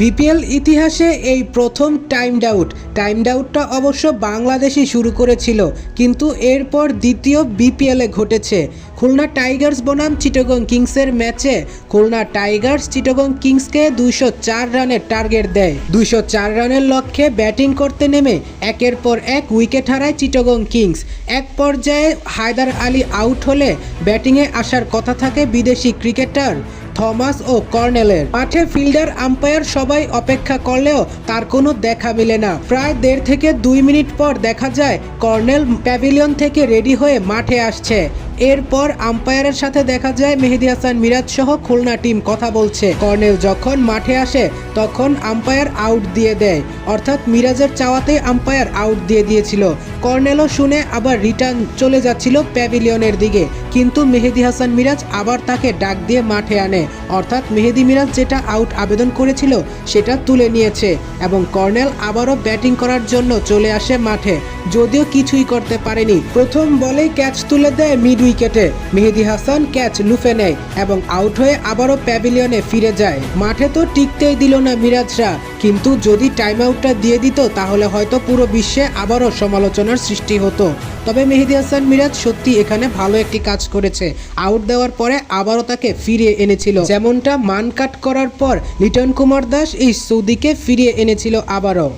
BPL ইতিহাসে এই প্রথম টাইমড আউট। টাইমড আউটটা অবশ্য বাংলাদেশই শুরু করেছিল, কিন্তু এরপর দ্বিতীয় বিপিএলে ঘটেছে। খুলনা টাইগার্স বনাম চিটগং কিংসের ম্যাচে খুলনা টাইগার্স চিটগং কিংসকে দুইশো চার রানের টার্গেট দেয়। দুইশো চার রানের লক্ষ্যে ব্যাটিং করতে নেমে একের পর এক উইকেট হারায় চিটগং কিংস। এক পর্যায়ে হায়দার আলী আউট হলে ব্যাটিংয়ে আসার কথা থাকে বিদেশি ক্রিকেটার। থমাস ও কর্নেলের। মাঠে ফিল্ডার আম্পায়ার সবাই অপেক্ষা করলেও তার কোনো দেখা মেলে না। প্রায় দেড় থেকে দুই মিনিট পর দেখা যায়, কর্নেল প্যাভিলিয়ন থেকে রেডি হয়ে মাঠে আসছে। এরপর আম্পায়ারের সাথে দেখা যায় মেহেদি হাসান মিরাজ সহ খুলনা টিম কথা বলছে। কর্নেল যখন মাঠে আসে, তখন আম্পায়ার আউট দিয়ে দেয়। অর্থাৎ মিরাজের চাওয়াতে আম্পায়ার আউট দিয়ে দিয়েছিল। কর্নেলও শুনে আবার রিটার্ন চলে যাচ্ছিল প্যাভিলিয়নের দিকে। কিন্তু মেহেদি হাসান মিরাজ আবার তাকে ডাক দিয়ে মাঠে আনে। অর্থাৎ মেহেদি মিরাজ যেটা আউট আবেদন করেছিল, সেটা তুলে নিয়েছে এবং কর্নেল আবারও ব্যাটিং করার জন্য চলে আসে মাঠে। যদিও কিছুই করতে পারেনি। প্রথম বলেই ক্যাচ তুলে দেয় মিড উইকেটে মেহেদি হাসান ক্যাচ লুফে নেয় এবং আউট হয়ে আবারও প্যাভিলিয়নে ফিরে যায়। মাঠে তো টিকতেই দিল না মিরাজরা, কিন্তু যদি টাইম আউটটা দিয়ে দিত, তাহলে হয়তো পুরো বিশ্বে আবারও সমালোচনার সৃষ্টি হতো। তবে মেহেদি হাসান মিরাজ সত্যি এখানে ভালো একটি কাজ করেছে। আউট দেওয়ার পরে আবারও তাকে ফিরিয়ে এনেছিল। যেমনটা মান কাট করার পর লিটন কুমার দাস এই সৌদিকে ফিরিয়ে এনেছিল আবারও।